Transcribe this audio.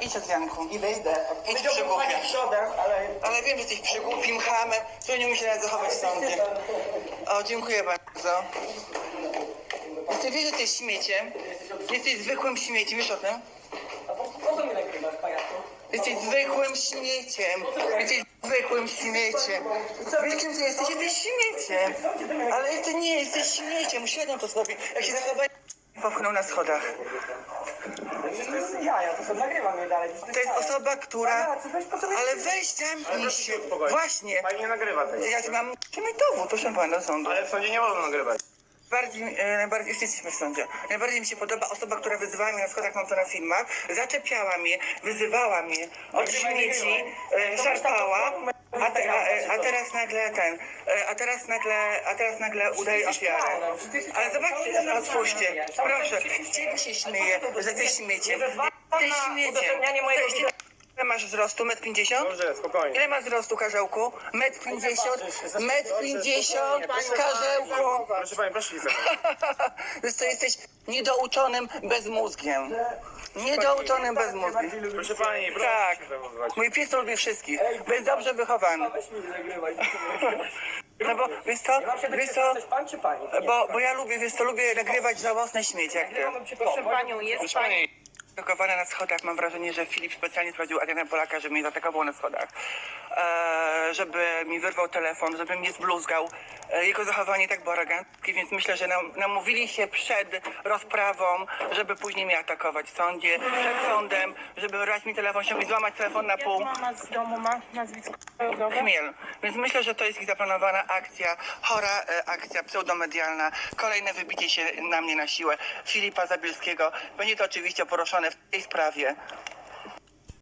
idź od Janku. I wyjdę. Idź Powiedziałbym przodem, ale... Ale wiem, że jesteś przygłupim hamem, który nie umie się nawet zachować w sądzie. O, dziękuję bardzo. Jesteś, wiesz, że jesteś śmieciem? Jesteś zwykłym śmieciem, wiesz o tym? A po, po co mnie nagrywasz, pajacu? Jesteś zwykłym śmieciem. Jesteś zwykłym śmieciem. Wiesz, kim ty jesteś? Jesteś śmieciem. Ale ty nie jesteś śmieciem. Uświadom to sobie. Jak się zachowałeś... Popchnął na schodach. To jest jaja, to co nagrywam dalej. To jest osoba, która... Ale weź zamknij się. Właśnie. Pani nie nagrywa tego. Ja mam... Muszę mieć dowód, proszę pana, do sądu. Ale w sądzie nie wolno nagrywać. Bardziej, e, najbardziej, już jesteśmy w sądzie. Najbardziej mi się podoba osoba, która wyzywała mnie na schodach, mam to na filmach, zaczepiała mnie, wyzywała mnie od śmieci, e, szarpała, a, te, a, e, a teraz nagle ten, e, a teraz nagle, a teraz nagle udaje ofiarę. Ale zobaczcie, otwórzcie, proszę, z ciebie się śmieję, że ty śmieciem. Ty Ile masz wzrostu? Metr pięćdziesiąt? Dobrze, spokojnie. Ile masz wzrostu, Karzełku? Metr pięćdziesiąt? Metr pięćdziesiąt? Karzełku? Proszę pani, proszę się Wiesz co, jesteś niedouczonym bezmózgiem. Niedouczonym bezmózgiem. Proszę pani, proszę Tak. się zachowywać. Mój pies lubi wszystkich. Jest dobrze wychowany. No bo, wiesz co, wiesz co, dowiedzieć, jesteś pan czy pani? bo, bo ja lubię, wiesz co, lubię nagrywać żałosne śmieci jak ty. Proszę panią, jest pani, Zaatakowana na schodach. Mam wrażenie, że Filip specjalnie sprawdził Adrianę Polaka, żeby mnie zaatakował na schodach. E, żeby mi wyrwał telefon, żeby mnie zbluzgał. E, jego zachowanie tak było aroganckie, więc myślę, że nam, namówili się przed rozprawą, żeby później mnie atakować w sądzie, przed sądem, żeby brać mi telefon, się złamać telefon na pół. Mama z domu ma nazwisko. Chmiel. Więc myślę, że to jest ich zaplanowana akcja, chora e, akcja pseudomedialna, kolejne wybicie się na mnie na siłę Filipa Zabielskiego. Będzie to oczywiście poruszone w tej sprawie.